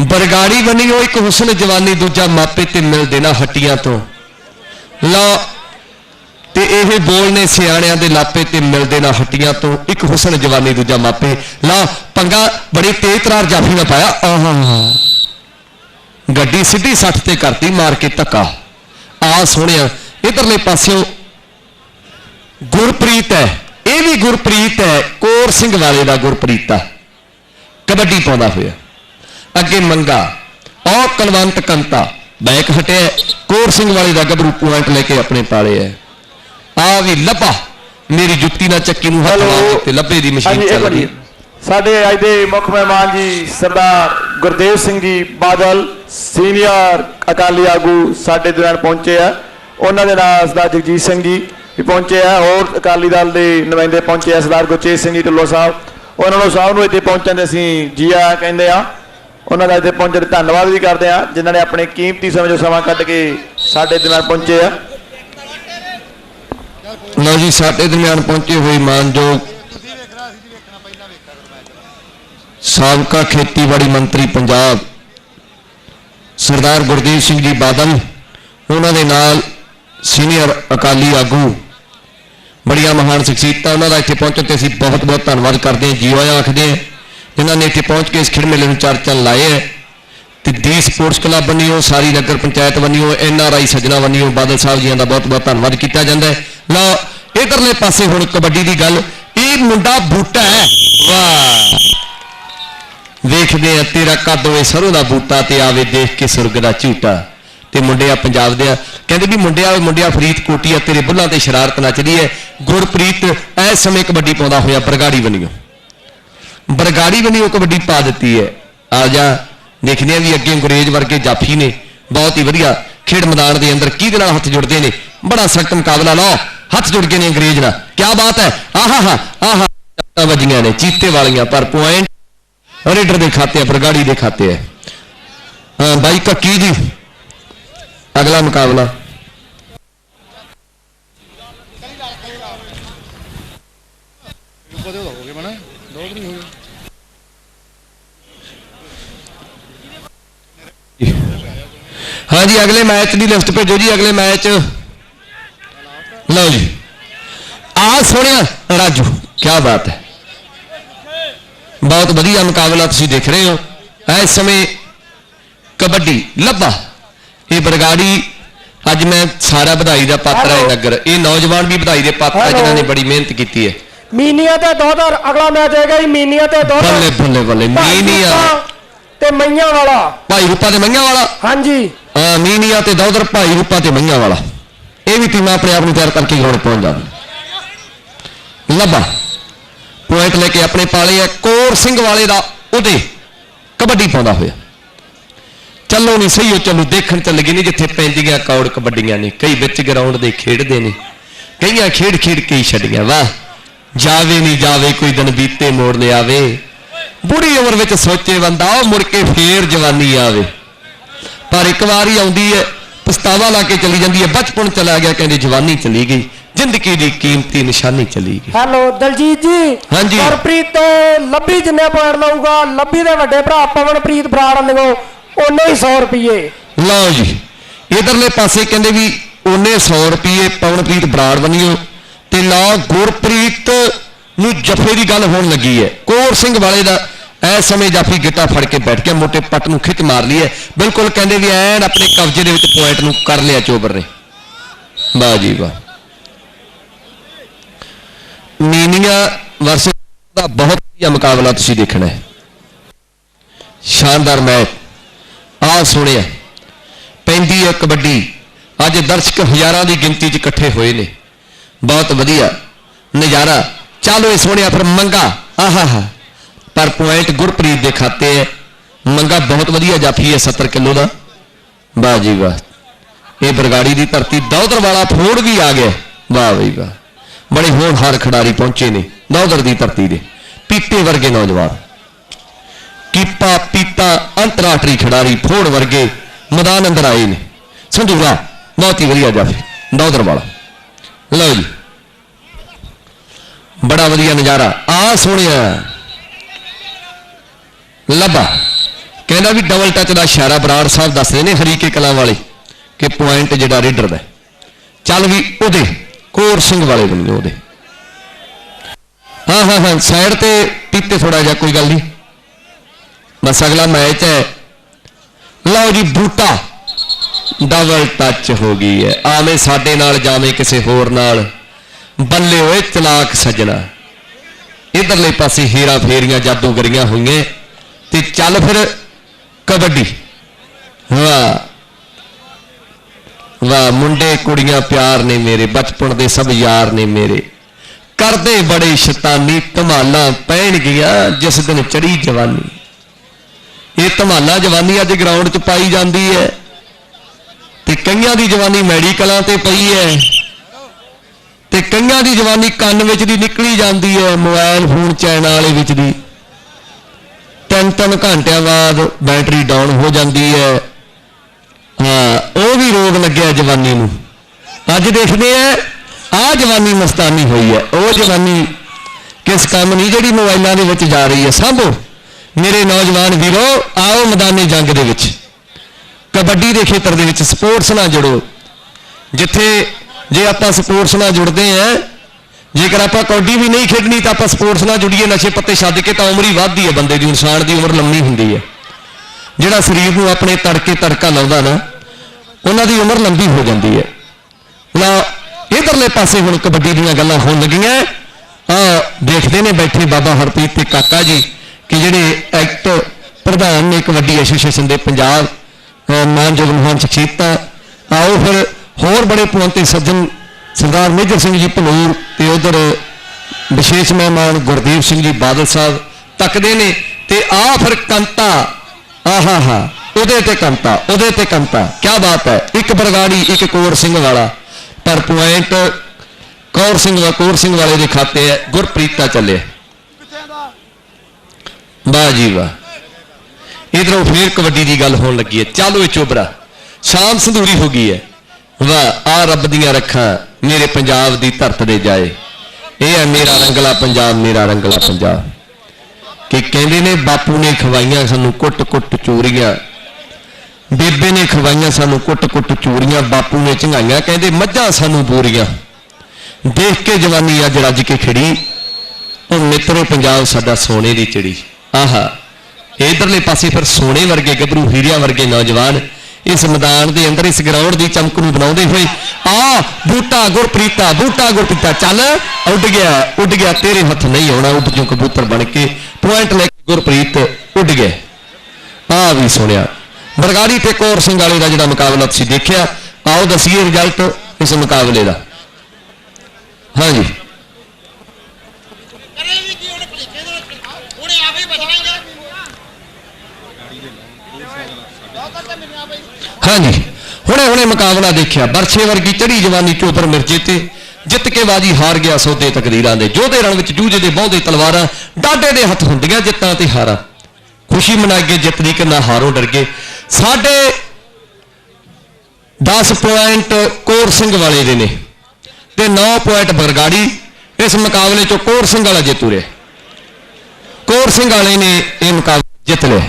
ਬਰਗਾੜੀ ਬਣੀ ਉਹ ਇੱਕ ਹੁਸਨ ਜਵਾਨੀ ਦੂਜਾ ਮਾਪੇ ਤੇ ਮਿਲਦੇ ਨਾ ਹੱਟੀਆਂ ਤੋਂ। ਲਾ, ਤੇ ਇਹ ਬੋਲ ਨੇ ਸਿਆਣਿਆਂ ਦੇ ਲਾਪੇ ਤੇ ਮਿਲਦੇ ਨਾ ਹੱਟੀਆਂ ਤੋਂ, ਇੱਕ ਹੁਸਨ ਜਵਾਨੀ ਦੂਜਾ ਮਾਪੇ। ਲਾ, ਪੰਗਾ ਬੜੀ ਤੇਜ਼ ਤਰਾਰ ਜਾਫੀ ਨਾ ਪਾਇਆ, ਆਹਾ। ਗੱਡੀ ਸਿੱਧੀ ਸੱਠ ਤੇ ਕਰਤੀ, ਮਾਰ ਕੇ ਧੱਕਾ। ਆ ਸੋਹਣਿਆ, ਇਧਰਲੇ ਪਾਸਿਓਂ ਗੁਰਪ੍ਰੀਤ ਹੈ। ਇਹ ਵੀ ਗੁਰਪ੍ਰੀਤ ਹੈ, ਕੋਰ ਸਿੰਘ ਵਾਲੇ ਦਾ ਗੁਰਪ੍ਰੀਤ ਆ। ਕਬੱਡੀ ਪਾਉਂਦਾ ਹੋਇਆ। ਅੱਗੇ ਮੰਗਾ। ਔ ਕਲਵੰਤ ਕੰਤਾ ਬੈਕ ਹਟਿਆ ਕੋਰ ਸਿੰਘ ਵਾਲੇ ਦਾ ਗੱਭਰੂ ਪੁਆਇੰਟ ਲੈ ਕੇ ਆਪਣੇ ਪਾਲੇ ਹੈ। ਆ ਵੀ ਲੱਭਾ। ਮੇਰੀ ਜੁੱਤੀ ਨਾਲ ਚੱਕੀ ਨੂੰ ਹੱਥ। ਲਾ ਤੇ ਲੱਭੇ ਦੀ ਮਸ਼ੀਨ ਚੱਲ ਰਹੀ ਹੈ। ਸਾਡੇ ਅੱਜ ਦੇ ਮੁੱਖ ਮਹਿਮਾਨ ਜੀ ਸਰਦਾਰ ਗੁਰਦੇਵ ਸਿੰਘ ਜੀ ਬਾਦਲ ਸੀਨੀਅਰ ਅਕਾਲੀ ਆਗੂ ਸਾਡੇ ਦੌਰਾਨ ਪਹੁੰਚੇ ਆ। ਉਹਨਾਂ ਦੇ ਨਾਲ ਸਰਦਾਰ ਜਗਜੀਤ ਸਿੰਘ ਜੀ ਵੀ ਪਹੁੰਚੇ ਆ ਹੋਰ ਅਕਾਲੀ ਦਲ ਦੇ ਨੁਮਾਇੰਦੇ ਪਹੁੰਚੇ ਆ ਸਰਦਾਰ ਗੁਰਚੇਤ ਸਿੰਘ ਜੀ ਢਿੱਲੋਂ ਸਾਹਿਬ। ਉਹਨਾਂ ਨੂੰ ਸਭ ਨੂੰ ਇੱਥੇ ਪਹੁੰਚਣ ਦੇ ਅਸੀਂ ਜੀ ਆਇਆਂ ਕਹਿੰਦੇ ਆ। ਉਹਨਾਂ ਦਾ ਇੱਥੇ ਪਹੁੰਚਣ ਧੰਨਵਾਦ ਵੀ ਕਰਦੇ ਆ ਜਿਨ੍ਹਾਂ ਨੇ ਆਪਣੇ ਕੀਮਤੀ ਸਮੇਂ ਚੋਂ ਸਮਾਂ ਕੱਢ ਕੇ ਸਾਡੇ ਦੌਰਾਨ ਪਹੁੰਚੇ ਆ। ਲਓ ਜੀ, ਸਾਡੇ ਦਰਮਿਆਨ ਪਹੁੰਚੇ ਹੋਏ ਮਾਨਯੋਗ ਸਾਬਕਾ ਖੇਤੀਬਾੜੀ ਮੰਤਰੀ ਪੰਜਾਬ, ਸਰਦਾਰ ਗੁਰਦੀਪ ਸਿੰਘ ਜੀ ਬਾਦਲ, ਉਹਨਾਂ ਦੇ ਨਾਲ ਸੀਨੀਅਰ ਅਕਾਲੀ ਆਗੂ, ਬੜੀਆਂ ਮਹਾਨ ਸ਼ਖਸੀਅਤਾਂ ਉਹਨਾਂ ਦਾ ਇੱਥੇ ਪਹੁੰਚਣ ਤੇ ਅਸੀਂ ਬਹੁਤ ਬਹੁਤ ਧੰਨਵਾਦ ਕਰਦੇ ਹਾਂ। ਜੀਓ ਆਇਆਂ ਆਖਦੇ ਹਾਂ ਜਿਨ੍ਹਾਂ ਨੇ ਇੱਥੇ ਪਹੁੰਚ ਕੇ ਇਸ ਖੇਡ ਮੇਲੇ ਨੂੰ ਚਾਰ ਚੰਨ ਲਾਏ ਹੈ। ਤੇ ਦੀ ਸਪੋਰਟਸ ਕਲੱਬ ਬੰਨਿਓ ਸਾਰੀ ਨਗਰ ਪੰਚਾਇਤ ਬੰਨਿਓ ਐਨ ਆਰ ਆਈ ਸੱਜਣਾ ਬੰਨਿਓ ਬਾਦਲ ਸਾਹਿਬ ਜੀਆਂ ਦਾ ਬਹੁਤ ਬਹੁਤ ਧੰਨਵਾਦ ਕੀਤਾ ਜਾਂਦਾ ਹੈ। ਲਓ, ਇਧਰਲੇ ਪਾਸੇ ਹੁਣ ਕਬੱਡੀ ਦੀ ਗੱਲ। ਇਹ ਮੁੰਡਾ ਬੂਟਾ ਹੈ। ਵਾਹ। ਵੇਖਦੇ ਆ ਤੇਰਾ ਕੱਦ ਹੋਏ ਸਰੋਂ ਦਾ ਬੂਟਾ ਤੇ ਆਵੇ ਦੇਖ ਕੇ ਸੁਰਗ ਦਾ ਝੂਟਾ। ਤੇ ਮੁੰਡਿਆ ਪੰਜਾਬ ਦੇ ਆ। ਕਹਿੰਦੇ ਵੀ ਮੁੰਡਿਆ ਓਏ ਮੁੰਡਿਆ ਫਰੀਦਕੋਟੀ ਆ, ਤੇਰੇ ਬੁੱਲਾਂ ਤੇ ਸ਼ਰਾਰਤ ਨੱਚਦੀ ਹੈ। ਗੁਰਪ੍ਰੀਤ, ਇਸ ਸਮੇਂ ਕਬੱਡੀ ਪਾਉਂਦਾ ਹੋਇਆ, ਬਰਗਾੜੀ ਬਣੀਓ ਬਰਗਾੜੀ ਵੀ ਨਹੀਂ, ਉਹ ਕਬੱਡੀ ਪਾ ਦਿੱਤੀ ਹੈ। ਆ ਜਾ ਦੇਖਦੇ ਆ ਵੀ ਅੱਗੇ ਅੰਗਰੇਜ਼ ਵਰਗੇ ਜਾਫੀ ਨੇ। ਬਹੁਤ ਹੀ ਵਧੀਆ ਖੇਡ ਮੈਦਾਨ ਦੇ ਅੰਦਰ ਕਿਹਦੇ ਨਾਲ ਹੱਥ ਜੁੜਦੇ ਨੇ? ਬੜਾ ਸਖਤ ਮੁਕਾਬਲਾ, ਲਓ, ਹੱਥ ਜੁੜ ਗਏ ਨੇ ਅੰਗਰੇਜ਼ ਨਾਲ। ਕੀ ਬਾਤ ਹੈ। ਆਹਾ, ਹਾ, ਆਹਾ ਚਾਰ ਵੱਜੀਆਂ ਨੇ, ਚੀਤੇ ਵਾਲੀਆਂ, ਪਰ ਪੁਆਇੰਟ ਰੇਡਰ ਦੇ ਖਾਤੇ ਆ, ਬਰਗਾੜੀ ਦੇ ਖਾਤੇ ਆ। ਹਾਂ, ਬਾਈ ਕੱਕੀ ਜੀ, ਅਗਲਾ ਮੁਕਾਬਲਾ ਕਦੇ ਹੋ ਗਏ ਮਣਾ ਦੋ ਦਿਨ ਹੋ ਗਏ ਹਾਂਜੀ ਅਗਲੇ ਮੈਚ ਦੀ ਲਿਸਟ ਭੇਜੋ ਜੀ ਅਗਲੇ ਮੈਚ। ਲਓ ਜੀ। ਆ ਸੋਹਣਿਆ ਰਾਜੂ ਕੀ ਬਾਤ ਹੈ। ਬਹੁਤ ਵਧੀਆ ਮੁਕਾਬਲਾ ਤੁਸੀਂ ਦੇਖ ਰਹੇ ਹੋ। ਇਸ ਸਮੇਂ ਕਬੱਡੀ ਲੱਭਾ। ਇਹ ਬਰਗਾੜੀ ਅੱਜ ਮੈਂ ਸਾਰਾ ਵਧਾਈ ਦਾ ਪਾਤਰ ਹੈ ਹੈਲੋ। ਨਗਰ। ਇਹ ਨੌਜਵਾਨ ਵੀ ਵਧਾਈ ਦੇ ਪਾਤਰ ਹੈ ਹੈਲੋ। ਜਿਨ੍ਹਾਂ ਨੇ ਬੜੀ ਮਿਹਨਤ ਕੀਤੀ ਹੈ। ਮੀਨੀਆ ਤੇ ਦੋਦਰ ਅਗਲਾ ਮੈਚ ਹੈਗਾ ਜੀ ਮੀਨੀਆ ਤੇ ਦੋਦਰ ਬੱਲੇ ਬੱਲੇ ਬੱਲੇ ਮੀਨੀਆ। ਤੇ ਮਈਆਂ ਵਾਲਾ। ਭਾਈ ਰੂਪਾ ਤੇ ਮਈਆਂ ਵਾਲਾ? ਹਾਂਜੀ। ਹਾਂ, ਮੀਨੀਆ ਤੇ ਦੌਦਰ ਭਾਈ ਰੂਪਾ ਤੇ ਮਈਆਂ ਵਾਲਾ। ਇਹ ਵੀ ਟੀਮਾਂ ਆਪਣੇ ਆਪ ਨੂੰ ਤਿਆਰ ਕਰਕੇ ਗਰਾਊਂਡ ਪਹੁੰਚ ਜਾਣ ਲੱਭਾ। ਪੁਆਇੰਟ ਲੈ ਕੇ ਆਪਣੇ ਪਾਲੇ ਆ ਕੋਰ ਸਿੰਘ ਵਾਲੇ ਦਾ ਉਹਦੇ ਕਬੱਡੀ ਪਾਉਂਦਾ ਹੋਇਆ। ਚੱਲੋ ਨਹੀਂ ਸਹੀ ਉਹ ਚੱਲੋ ਦੇਖਣ ਚੱਲ ਗਏ ਨਹੀਂ ਜਿੱਥੇ ਪੈਂਦੀਆਂ ਕੌੜ ਕਬੱਡੀਆਂ ਨੇ। ਕਈ ਵਿੱਚ ਗਰਾਊਂਡ ਦੇ ਖੇਡਦੇ ਨੇ। ਕਈਆਂ ਖੇਡ ਖੇਡ ਕੇ ਹੀ ਛੱਡੀਆਂ। ਵਾਹ। ਜਾਵੇ ਨਹੀਂ ਜਾਵੇ ਕੋਈ ਦਿਨ ਬੀਤੇ ਮੋੜ ਲਿਆਵੇ। ਬੁੜੀ ਉਮਰ ਵਿੱਚ ਸੋਚੇ ਬੰਦਾ ਉਹ ਮੁੜ ਕੇ ਫੇਰ ਜਵਾਨੀ ਆਵੇ। ਪਰ ਇੱਕ ਵਾਰ ਹੀ ਆਉਂਦੀ ਹੈ ਪਛਤਾਵਾ ਲਾ ਕੇ ਚਲੀ ਜਾਂਦੀ ਹੈ ਬਚਪਨ ਚਲਾ ਗਿਆ ਕਹਿੰਦੇ ਜਵਾਨੀ ਚਲੀ ਗਈ ਜ਼ਿੰਦਗੀ ਦੀ ਕੀਮਤੀ ਨਿਸ਼ਾਨੀ ਚਲੀ ਗਈ। ਹੈਲੋ ਦਲਜੀਤ ਜੀ। ਹਾਂਜੀ। ਗੁਰਪ੍ਰੀਤ ਤੇ ਲੱਭੀ ਜਿੰਨੇ ਪੁਆਇੰਟ ਲਾਊਗਾ ਲੱਭੀ ਦੇ ਵੱਡੇ ਭਰਾ ਪਵਨਪ੍ਰੀਤ ਬਰਾੜ ਲਿਓ ਉਹਨੇ ਹੀ 100 ਰੁਪਏ ਲਓ ਜੀ ਇਧਰਲੇ ਪਾਸੇ ਕਹਿੰਦੇ ਵੀ ਉਹਨੇ 100 ਰੁਪਏ ਪਵਨਪ੍ਰੀਤ ਬਰਾੜ ਬਣੀਓ ਤੇ ਲਓ ਗੁਰਪ੍ਰੀਤ ਨੂੰ ਜੱਫੇ ਦੀ ਗੱਲ ਹੋਣ ਲੱਗੀ ਹੈ। ਕੋਰ ਸਿੰਘ ਵਾਲੇ ਦਾ ਐ ਸਮੇਂ ਜਾਫੀ ਗਿੱਟਾ ਫੜ ਕੇ ਬੈਠ ਗਿਆ, ਮੋਟੇ ਪੱਟ ਨੂੰ ਖਿੱਚ ਮਾਰ ਲਈ ਹੈ। ਬਿਲਕੁਲ ਕਹਿੰਦੇ ਵੀ ਐਨ ਆਪਣੇ ਕਬਜ਼ੇ ਦੇ ਵਿੱਚ ਪੁਆਇੰਟ ਨੂੰ ਕਰ ਲਿਆ ਚੋਬਰ ਨੇ। ਵਾਹ ਜੀ ਵਾਹ। ਮੀਨੀਆਂ ਵਰਸੇ ਦਾ ਬਹੁਤ ਵਧੀਆ ਮੁਕਾਬਲਾ ਤੁਸੀਂ ਦੇਖਣਾ ਹੈ। ਸ਼ਾਨਦਾਰ ਮੈਚ। ਆ ਸੁਣਿਆ। ਪੈਂਦੀ ਹੈ ਕਬੱਡੀ। ਅੱਜ ਦਰਸ਼ਕ ਹਜ਼ਾਰਾਂ ਦੀ ਗਿਣਤੀ 'ਚ ਇਕੱਠੇ ਹੋਏ ਨੇ। ਬਹੁਤ ਵਧੀਆ। ਨਜ਼ਾਰਾ। ਚਲੋ ਇਸ ਸੋਹਣਿਆ ਫਿਰ ਮੰਗਾ ਆਹਾ ਪਰ ਪੁਆਇੰਟ ਗੁਰਪ੍ਰੀਤ ਦੇ ਖਾਤੇ ਹੈ ਮੰਗਾ ਬਹੁਤ ਵਧੀਆ ਜਾਫੀ ਹੈ 70 ਕਿਲੋ ਦਾ ਵਾਹ ਜੀ ਵਾਹ ਇਹ ਬਰਗਾੜੀ ਦੀ ਧਰਤੀ ਦੌਦਰ ਵਾਲਾ ਫੋੜ ਵੀ ਆ ਗਿਆ ਵਾਹ ਬਈ ਵਾਹ ਬੜੇ ਹੋਣਹਾਰ ਖਿਡਾਰੀ ਪਹੁੰਚੇ ਨੇ ਦੌਦਰ ਦੀ ਧਰਤੀ ਦੇ ਪੀਤੇ ਵਰਗੇ ਨੌਜਵਾਨ ਕੀਪਾ ਪੀਤਾ ਅੰਤਰਰਾਸ਼ਟਰੀ ਖਿਡਾਰੀ ਫੋੜ ਵਰਗੇ ਮੈਦਾਨ ਅੰਦਰ ਆਏ ਨੇ ਸੰਧੂਰਾ ਬਹੁਤ ਹੀ ਵਧੀਆ ਜਾਫੀ ਦੌਦਰ ਵਾਲਾ ਲਓ ਜੀ ਬੜਾ ਵਧੀਆ ਨਜ਼ਾਰਾ। ਆ ਸੋਹਣਿਆ ਲੱਭਾ। ਕਹਿੰਦਾ ਵੀ ਡਬਲ ਟੱਚ ਦਾ ਇਸ਼ਾਰਾ ਬਰਾੜ ਸਾਹਿਬ ਦੱਸਦੇ ਨੇ ਹਰੀਕੇ ਕਲਾਂ ਵਾਲੇ ਕਿ ਪੁਆਇੰਟ ਜਿਹੜਾ ਰੇਡਰ ਦਾ ਚੱਲ ਵੀ ਉਹਦੇ, ਕੋਰ ਸਿੰਘ ਵਾਲੇ ਬੰਦੇ ਉਹਦੇ। ਹਾਂ ਹਾਂ ਹਾਂ ਸਾਈਡ ਤੇ ਪੀਤੇ ਥੋੜਾ ਜਿਹਾ ਕੋਈ ਗੱਲ ਨਹੀਂ। ਬਸ ਅਗਲਾ ਮੈਚ ਹੈ। ਲਓ ਜੀ, ਬੂਟਾ। ਡਬਲ ਟੱਚ ਹੋ ਗਈ ਹੈ। ਆਵੇਂ ਸਾਡੇ ਨਾਲ ਜਾਵੇਂ ਕਿਸੇ ਹੋਰ ਨਾਲ। ਬੱਲੇ ਓਏ ਚਲਾਕ ਸੱਜਣਾ। ਇਧਰਲੇ ਪਾਸੇ ਹੀਰਾ ਫੇਰੀਆਂ ਜਾਦੂਗਰੀਆਂ ਹੋਈਆਂ ਤੇ ਚੱਲ ਫਿਰ ਕਬੱਡੀ। ਵਾਹ। ਵਾਹ, ਮੁੰਡੇ ਕੁੜੀਆਂ ਪਿਆਰ ਨੇ ਮੇਰੇ, ਬਚਪਨ ਦੇ ਸਭ ਯਾਰ ਨੇ ਮੇਰੇ। ਕਰਦੇ ਬੜੇ ਸ਼ੈਤਾਨੀ, ਧਮਾਲਾਂ ਪੈਣਗੀਆਂ ਜਿਸ ਦਿਨ ਚੜੀ ਜਵਾਨੀ। ਇਹ ਧਮਾਲਾਂ ਜਵਾਨੀ ਅੱਜ ਗਰਾਊਂਡ 'ਚ ਪਾਈ ਜਾਂਦੀ ਹੈ ਤੇ ਕਈਆਂ ਦੀ ਜਵਾਨੀ ਮੈਡੀਕਲਾਂ ਤੇ ਪਈ ਹੈ। ਤੇ ਕਈਆਂ ਦੀ ਜਵਾਨੀ ਕੰਨ ਵਿੱਚ ਦੀ ਨਿਕਲੀ ਜਾਂਦੀ ਹੈ, ਮੋਬਾਈਲ ਫੋਨ ਚੈਨ ਵਾਲੇ ਵਿੱਚ ਦੀ। ਤਿੰਨ ਤਿੰਨ ਘੰਟਿਆਂ ਬਾਅਦ ਬੈਟਰੀ ਡਾਊਨ ਹੋ ਜਾਂਦੀ ਹੈ। ਹਾਂ, ਉਹ ਵੀ ਰੋਗ ਲੱਗਿਆ ਜਵਾਨੀ ਨੂੰ। ਅੱਜ ਦੇਖਦੇ ਆ ਆ ਜਵਾਨੀ ਮਸਤਾਨੀ ਹੋਈ ਹੈ। ਉਹ ਜਵਾਨੀ ਕਿਸ ਕੰਮ ਨਹੀਂ, ਜਿਹੜੀ ਮੋਬਾਈਲਾਂ ਦੇ ਵਿੱਚ ਜਾ ਰਹੀ ਹੈ। ਸਾਂਭੋ, ਮੇਰੇ ਨੌਜਵਾਨ ਵੀਰੋ, ਆਓ ਮੈਦਾਨੀ ਜੰਗ ਦੇ ਵਿੱਚ। ਕਬੱਡੀ ਦੇ ਖੇਤਰ ਦੇ ਵਿੱਚ ਸਪੋਰਟਸ ਨਾਲ ਜੁੜੋ। ਜਿੱਥੇ ਜੇ ਆਪਾਂ ਸਪੋਰਟਸ ਨਾਲ ਜੁੜਦੇ ਆ ਜੇਕਰ ਆਪਾਂ ਕਬੱਡੀ ਵੀ ਨਹੀਂ ਖੇਡਣੀ, ਤਾਂ ਆਪਾਂ ਸਪੋਰਟਸ ਨਾਲ ਜੁੜੀਏ, ਨਸ਼ੇ ਪੱਤੇ ਛੱਡ ਕੇ ਤਾਂ ਉਮਰ ਹੀ ਵੱਧਦੀ ਹੈ ਬੰਦੇ ਦੀ, ਇਨਸਾਨ ਦੀ ਉਮਰ ਲੰਮੀ ਹੁੰਦੀ ਹੈ। ਜਿਹੜਾ ਸਰੀਰ ਨੂੰ ਆਪਣੇ ਤੜਕੇ ਤੜਕਾ ਲਾਉਂਦਾ ਨਾ, ਉਹਨਾਂ ਦੀ ਉਮਰ ਲੰਬੀ ਹੋ ਜਾਂਦੀ ਹੈ। ਨਾ, ਇਧਰਲੇ ਪਾਸੇ ਹੁਣ ਕਬੱਡੀ ਦੀਆਂ ਗੱਲਾਂ ਹੋਣ ਲੱਗੀਆਂ। ਆ ਦੇਖਦੇ ਨੇ ਬੈਠੇ ਬਾਬਾ ਹਰਪ੍ਰੀਤ ਤੇ ਕਾਕਾ ਜੀ ਕਿ ਜਿਹੜੇ ਐਕਟ ਪ੍ਰਧਾਨ ਨੇ ਕਬੱਡੀ ਐਸੋਸੀਏਸ਼ਨ ਦੇ ਪੰਜਾਬ, ਅਹ ਮਾਨਯੋਗ ਮਹਾਨ ਸ਼ਖਸੀਅਤਾਂ, ਆਓ ਫਿਰ ਹੋਰ ਬੜੇ ਪਵੰਤੇ ਸੱਜਣ ਸਰਦਾਰ ਮੇਜਰ ਸਿੰਘ ਜੀ ਭਲੂਰ ਤੇ ਉਧਰ ਵਿਸ਼ੇਸ਼ ਮਹਿਮਾਨ ਗੁਰਦੀਪ ਸਿੰਘ ਜੀ ਬਾਦਲ ਸਾਹਿਬ ਤੱਕਦੇ ਨੇ ਤੇ ਆ ਫਿਰ ਕੰਤਾ। ਆਹਾ ਹਾ, ਉਹਦੇ ਤੇ ਕੰਤਾ, ਉਹਦੇ ਤੇ ਕੰਤਾ। ਕੀ ਬਾਤ ਹੈ, ਇੱਕ ਬਰਗਾੜੀ, ਇੱਕ ਕੋਰ ਸਿੰਘ ਵਾਲਾ। ਪਰ ਪੁਆਇੰਟ ਕੌਰ ਸਿੰਘ ਦਾ, ਕੋਰ ਸਿੰਘ ਵਾਲੇ ਦੇ ਖਾਤੇ ਹੈ, ਗੁਰਪ੍ਰੀਤਾ ਚੱਲੇ ਵਾਹ ਜੀ ਵਾਹ। ਇਧਰੋਂ ਫੇਰ ਕਬੱਡੀ ਦੀ ਗੱਲ ਹੋਣ ਲੱਗੀ ਹੈ। ਚੱਲ ਓਏ ਚੋਬਰਾ, ਸ਼ਾਮ ਸੰਧੂਰੀ ਹੋ ਗਈ ਹੈ। ਵਾਹ ਆ ਰੱਬ ਦੀਆਂ ਰੱਖਾਂ ਮੇਰੇ ਪੰਜਾਬ ਦੀ ਧਰਤ ਦੇ ਜਾਏ। ਇਹ ਹੈ ਮੇਰਾ ਰੰਗਲਾ ਪੰਜਾਬ, ਮੇਰਾ ਰੰਗਲਾ ਪੰਜਾਬ। ਕਿ ਕਹਿੰਦੇ ਨੇ, ਬਾਪੂ ਨੇ ਖਵਾਈਆਂ ਸਾਨੂੰ ਕੁੱਟ-ਕੁੱਟ ਚੂਰੀਆਂ। ਬੇਬੇ ਨੇ ਖਵਾਈਆਂ ਸਾਨੂੰ ਕੁੱਟ-ਕੁੱਟ ਚੂਰੀਆਂ, ਬਾਪੂ ਨੇ ਝੰਗਾਈਆਂ ਕਹਿੰਦੇ ਮੱਝਾਂ ਸਾਨੂੰ ਬੋਰੀਆਂ। ਦੇਖ ਕੇ ਜਵਾਨੀ ਅੱਜ ਰੱਜ ਕੇ ਖੜੀ। ਉਹ ਮਿੱਤਰੋ, ਪੰਜਾਬ ਸਾਡਾ ਸੋਨੇ ਦੀ ਚਿੜੀ। ਆਹਾ, ਇਧਰਲੇ ਪਾਸੇ ਫਿਰ ਸੋਨੇ ਵਰਗੇ ਗੱਭਰੂ, ਹੀਰਿਆਂ ਵਰਗੇ ਨੌਜਵਾਨ ਇਸ ਮੈਦਾਨ ਦੇ ਅੰਦਰ ਇਸ ਗਰਾਊਂਡ ਦੀ ਚਮਕ ਨੂੰ ਬਣਾਉਂਦੇ ਹੋਏ, ਆ ਬੂਟਾ ਗੁਰਪ੍ਰੀਤਾ ਬੂਟਾ ਗੁਰਪ੍ਰੀਤਾ, ਚੱਲ, ਉੱਡ ਗਿਆ ਉੱਡ ਗਿਆ, ਤੇਰੇ ਹੱਥ ਨਹੀਂ ਆਉਣਾ, ਉੱਡ ਜੂ ਕਬੂਤਰ ਬਣ ਕੇ। ਪੁਆਇੰਟ ਲੈ ਕੇ ਗੁਰਪ੍ਰੀਤ ਉੱਡ ਗਿਆ ਆ ਵੀ ਸੁਣਿਆ। ਬਰਗਾੜੀ ਤੇ ਕੌਰ ਸਿੰਘ ਵਾਲੇ ਦਾ ਜਿਹੜਾ ਮੁਕਾਬਲਾ ਤੁਸੀਂ ਦੇਖਿਆ, ਆਓ ਦਸੀਏ ਰਿਜ਼ਲਟ ਇਸ ਮੁਕਾਬਲੇ ਦਾ। ਹਾਂਜੀ ਕਰੇਗੀ ਕੀ ਉਹਨੇ ਭਲੇਖੇ ਦੇ ਵਿੱਚ ਉਹਨੇ ਆਪੇ ਬਚਾਏਗਾ ਲੋਕਰ ਤਾਂ ਮਿਲਿਆ ਬਈ ਹਾਂਜੀ। ਹੁਣੇ ਹੁਣੇ ਮੁਕਾਬਲਾ ਦੇਖਿਆ। ਬਰਛੇ ਵਰਗੀ ਚੜੀ ਜਵਾਨੀ ਚੋਬਰ ਮਿਰਜੇ ਤੇ ਜਿੱਤ ਕੇ ਬਾਜੀ ਹਾਰ ਗਿਆ ਸੌਦੇ ਤਕਦੀਰਾਂ ਦੇ। ਜੋਧੇ ਰਣ ਵਿੱਚ ਜੂਝੇ ਦੇ ਬਹੁਦੇ ਤਲਵਾਰਾਂ ਡਾਡੇ ਦੇ ਹੱਥ ਹੁੰਦੀਆਂ ਜਿੱਤਾਂ ਤੇ ਹਾਰਾਂ। ਖੁਸ਼ੀ ਮਨਾਈਏ ਜਿੱਤ ਦੀ ਕਿੰਨਾ ਹਾਰੋਂ ਡਰ ਗਏ। ਸਾਡੇ 10 ਪੁਆਇੰਟ ਕੋਰ ਸਿੰਘ ਵਾਲੇ ਦੇ ਨੇ ਤੇ 9 ਪੁਆਇੰਟ ਬਰਗਾੜੀ ਇਸ ਮੁਕਾਬਲੇ ਚੋਂ ਕੋਰ ਸਿੰਘ ਵਾਲਾ ਜਿੱਤੂ ਰਿਹਾ ਕੋਰ ਸਿੰਘ ਵਾਲੇ ਨੇ ਇਹ ਮੁਕਾਬਲਾ ਜਿੱਤ ਲਿਆ।